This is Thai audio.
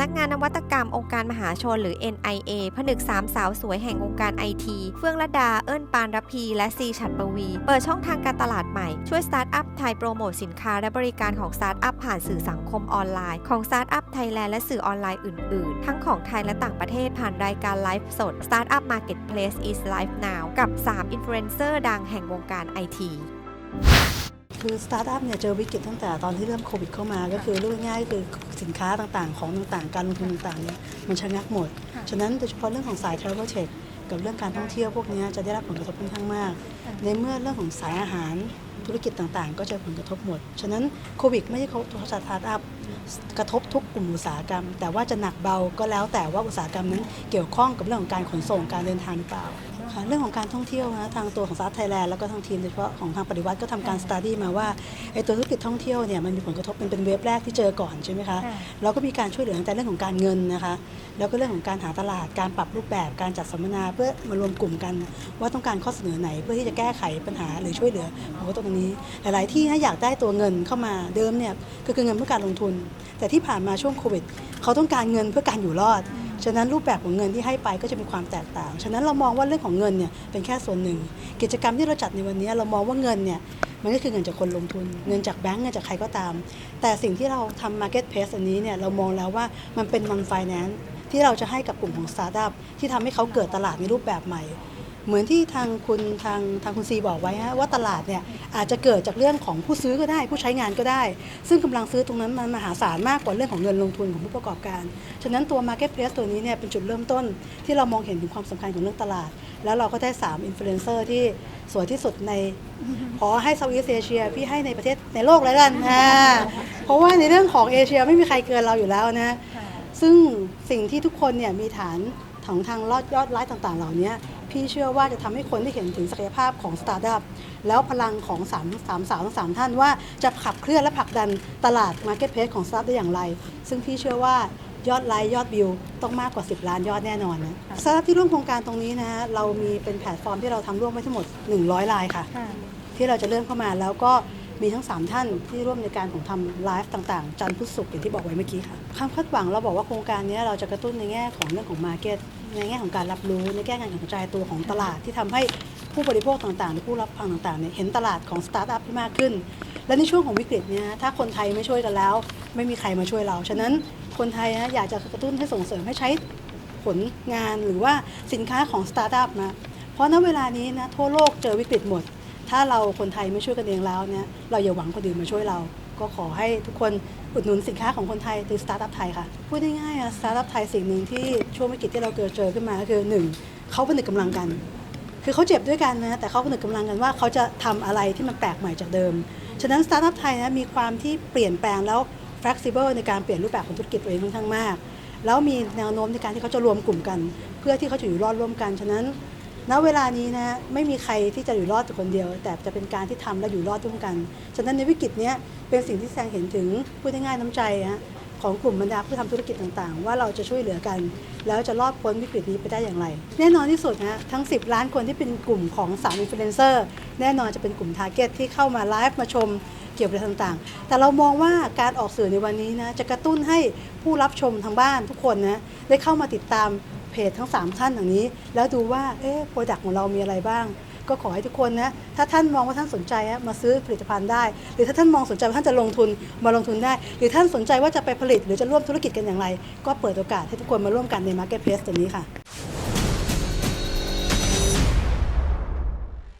นักงานนวัตกรรมองค์การมหาชนหรือ NIA ผนึกสามสาวสวยแห่งวงค์การไอที เฟื่องระดา เอิ้นปานรพี และซีฉัดปวี เปิดช่องทางการตลาดใหม่ ช่วยสตาร์ทอัพไทยโปรโมทสินค้าและบริการของสตาร์ทอัพผ่านสื่อสังคมออนไลน์ของสตาร์ทอัพไทยแลนด์และสื่อออนไลน์อื่น ๆ ทั้งของไทยและต่างประเทศผ่านรายการไลฟ์สด Startup Marketplace is Live Now กับ 3 อินฟลูเอนเซอร์ดังแห่งวงการไอที คือสตาร์ทอัพเนี่ยเจอวิกฤตตั้งแต่ตอนที่เริ่มโควิดเข้ามา ก็คือเรื่องง่ายๆคือสินค้าต่างๆ ของต่างๆ การลงทุนต่างๆเนี่ยมันชะงักหมด ฉะนั้นโดยเฉพาะเรื่องของสาย Travel Tech กับเรื่องการท่องเที่ยวพวกเนี้ยจะได้รับผลกระทบค่อนข้างมาก ในเมื่อเรื่องของสายอาหารธุรกิจต่างๆ ก็เจอผลกระทบหมด ฉะนั้นโควิดไม่ใช่เขาตัวสตาร์ทอัพกระทบทุกกลุ่มอุตสาหกรรม แต่ว่าจะหนักเบาก็แล้วแต่ว่าอุตสาหกรรมนั้นเกี่ยวข้องกับเรื่องของการขนส่งการเดินทางหรือเปล่า ค่ะเรื่องของการท่องเที่ยวนะทางตัวของซาร์ไทยแลนด์แล้วก็ทางทีมโดยเฉพาะของทางปฏิวัติก็ทำการสตาร์ดี้มาว่าไอ้ตัวธุรกิจท่องเที่ยวเนี่ยมันมีผลกระทบเป็นเป็นเวฟแรกที่เจอก่อนใช่ไหมคะค่ะเราก็มีการช่วยเหลือตั้งแต่เรื่องของการเงินนะคะแล้วก็เรื่องของการหาตลาดการปรับรูปแบบการจัดสัมมนาเพื่อมารวมกลุ่มกัน ว่าต้องการข้อเสนอไหนเพื่อที่จะแก้ไขปัญหาหรือช่วยเหลือผลกระทบตรงนี้ หลาย ๆ ที่นะอยากได้ตัวเงินเข้ามาเดิมเนี่ยก็คือเงินเพื่อการลงทุน แต่ที่ผ่านมาช่วงโควิดเขาต้องการเงินเพื่อการอยู่รอด ฉะนั้นรูปแบบของเงินที่ให้ไปก็จะมีความแตกต่าง ฉะนั้นเรามองว่าเรื่องของเงินเนี่ยเป็นแค่ส่วนหนึ่ง กิจกรรมที่เราจัดในวันนี้เรามองว่าเงินเนี่ยมันก็คือเงินจากคนลงทุน เงินจากแบงก์เงินจากใครก็ตาม แต่สิ่งที่เราทำ market place อันนี้เนี่ยเรามองแล้วว่ามันเป็น non finance ที่เราจะให้กับกลุ่มของสตาร์ทอัพที่ทำให้เขาเกิดตลาดในรูปแบบใหม่ เหมือนที่ทางคุณทางทางคุณซีบอกไว้ฮะว่าตลาดเนี่ยอาจจะเกิดจากเรื่องของผู้ซื้อก็ได้ ผู้ใช้งานก็ได้ ซึ่งกำลังซื้อตรงนั้นมันมหาศาลมากกว่าเรื่องของเงินลงทุนของผู้ประกอบการ ฉะนั้นตัว Marketplace ตัวนี้เนี่ยเป็นจุดเริ่มต้นที่เรามองเห็นถึงความสำคัญของเรื่องตลาด แล้วเราก็ได้3อินฟลูเอนเซอร์ที่สวยที่สุดในขอให้เซาท์อีสเอเชียพี่ให้ในประเทศในโลกเลยกันอ่าเพราะว่าในเรื่องของเอเชียไม่มีใครเกินเราอยู่แล้วนะซึ่งสิ่งที่ทุกคนเนี่ยมีฐานของทางลอดยอดไลฟ์ต่างๆ เหล่านี้ พี่เชื่อว่าจะทำให้คนได้เห็นถึงศักยภาพของสตาร์ทอัพแล้วพลังของสามสามสาวทั้งสามท่านว่าจะขับเคลื่อนและผลักดันตลาดมาร์เก็ตเพ e ของสตาร์ทได้อย่างไร ซึ่งพี่เชื่อว่ายอดไลค์ยอดวิวต้องมากกว่า 10 ล้านยอดแน่นอนนะสตาร์ทอัพที่ร่วมโครงการตรงนี้นะฮะเรามีเป็นแพลตฟอร์มที่เราทำร่วมไว้ทั้งหมด 100รายค่ะค่ะ ที่เราจะเริ่มเข้ามาแล้วก็ มีทั้ง 3 ท่านที่ร่วมในการของทำไลฟ์ต่างๆ จันทร์พุธศุกร์อย่างที่บอกไว้เมื่อกี้ค่ะความคาดหวังเราบอกว่าโครงการนี้เราจะกระตุ้นในแง่ของเรื่องของมาร์เก็ตในแง่ของการรับรู้ในแง่การกระจายตัวของตลาดที่ทำให้ผู้บริโภคต่างๆหรือผู้รับฟังต่างๆเนี่ยเห็นตลาดของสตาร์ทอัพที่มากขึ้น และในช่วงของวิกฤตเนี่ยถ้าคนไทยไม่ช่วยกันแล้ว ไม่มีใครมาช่วยเรา ฉะนั้นคนไทยนะอยากจะกระตุ้นให้ส่งเสริมให้ใช้ผลงานหรือว่าสินค้าของสตาร์ทอัพนะเพราะณเวลานี้นะทั่วโลกเจอวิกฤตหมด ถ้าเราคนไทยไม่ช่วยกันเองแล้วเนี่ยเราอย่าหวังคนอื่นมาช่วยเรา ก็ขอให้ทุกคนอุดหนุนสินค้าของคนไทยคือสตาร์ทอัพไทยค่ะ พูดง่ายๆอะสตาร์ทอัพไทยสิ่งหนึ่งที่ช่วงวิกฤตที่เราเกิดเจอขึ้นมาก็คือหนึ่งเขาผนึกกำลังกัน คือเขาเจ็บด้วยกันนะแต่เขาผนึกกำลังกันว่าเขาจะทำอะไรที่มันแปลกใหม่จากเดิมฉะนั้นสตาร์ทอัพไทยนะมีความที่เปลี่ยนแปลงแล้ว flexible ในการเปลี่ยนรูปแบบของธุรกิจตัวเองค่อนข้างมาก แล้วมีแนวโน้มในการที่เขาจะรวมกลุ่มกัน เพื่อที่เขาจะอยู่รอดร่วมกันฉะนั้น ณเวลานี้นะไม่มีใครที่จะอยู่รอดแต่คนเดียว แต่จะเป็นการที่ทำและอยู่รอดร่วมกัน ฉะนั้นในวิกฤตเนี้ยเป็นสิ่งที่แสดงเห็นถึงพูดง่ายๆน้ำใจฮะของกลุ่มบรรดาผู้ทำธุรกิจต่างๆ ว่าเราจะช่วยเหลือกัน แล้วจะรอดพ้นวิกฤตนี้ไปได้อย่างไร แน่นอนที่สุดนะทั้ง 10 ล้านคนที่เป็นกลุ่มของ3อินฟลูเอนเซอร์แน่นอนจะเป็นกลุ่มทาร์เก็ตที่เข้ามาไลฟ์มาชมเกี่ยวกับเรื่องต่างๆ แต่เรามองว่าการออกสื่อในวันนี้นะจะกระตุ้นให้ผู้รับชมทางบ้านทุกคนนะได้เข้ามาติดตาม เพจทั้ง 3 ท่านอย่างนี้ แล้วดูว่าเอ๊ะโปรดักต์ของเรามีอะไรบ้าง ก็ขอให้ทุกคนนะถ้าท่านมองว่าท่านสนใจมาซื้อผลิตภัณฑ์ได้ หรือถ้าท่านมองสนใจว่าท่านจะลงทุนมาลงทุนได้ หรือท่านสนใจว่าจะไปผลิต หรือจะร่วมธุรกิจกันอย่างไร ก็เปิดโอกาสให้ทุกคนมาร่วมกันใน Marketplace ตัวนี้ค่ะ